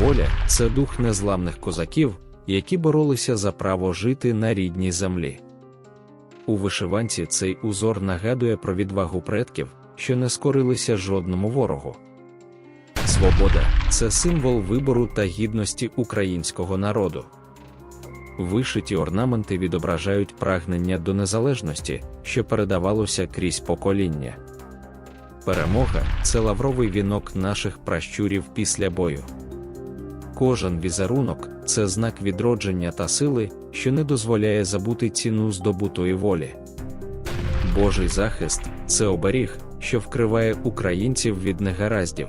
Воля це дух незламних козаків, які боролися за право жити на рідній землі. У вишиванці цей узор нагадує про відвагу предків, що не скорилися жодному ворогу. Свобода це символ вибору та гідності українського народу. Вишиті орнаменти відображають прагнення до незалежності, що передавалося крізь покоління. Перемога це лавровий вінок наших пращурів після бою. Кожен візерунок це знак відродження та сили, що не дозволяє забути ціну здобутої волі. Божий захист це оберіг, що вкриває українців від негараздів.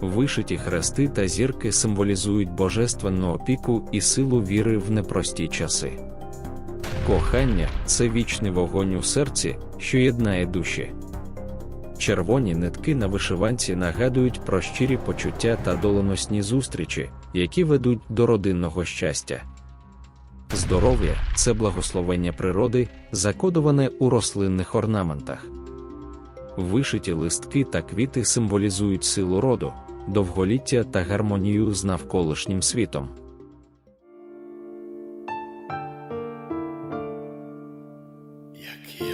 Вишиті хрести та зірки символізують божественну опіку і силу віри в непрості часи. Кохання це вічний вогонь у серці, що єднає душі. Червоні нитки на вишиванці нагадують про щирі почуття та доленосні зустрічі, які ведуть до родинного щастя. Здоров'я це благословення природи, закодоване у рослинних орнаментах. Вишиті листки та квіти символізують силу роду, довголіття та гармонію з навколишнім світом. Як я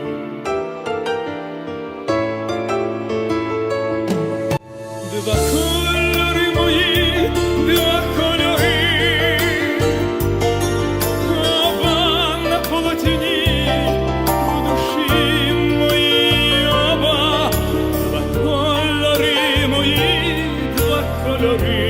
Дива кольори мої, дива кольори, оба на полотні у душі мої, оба, кольори мої, два кольори.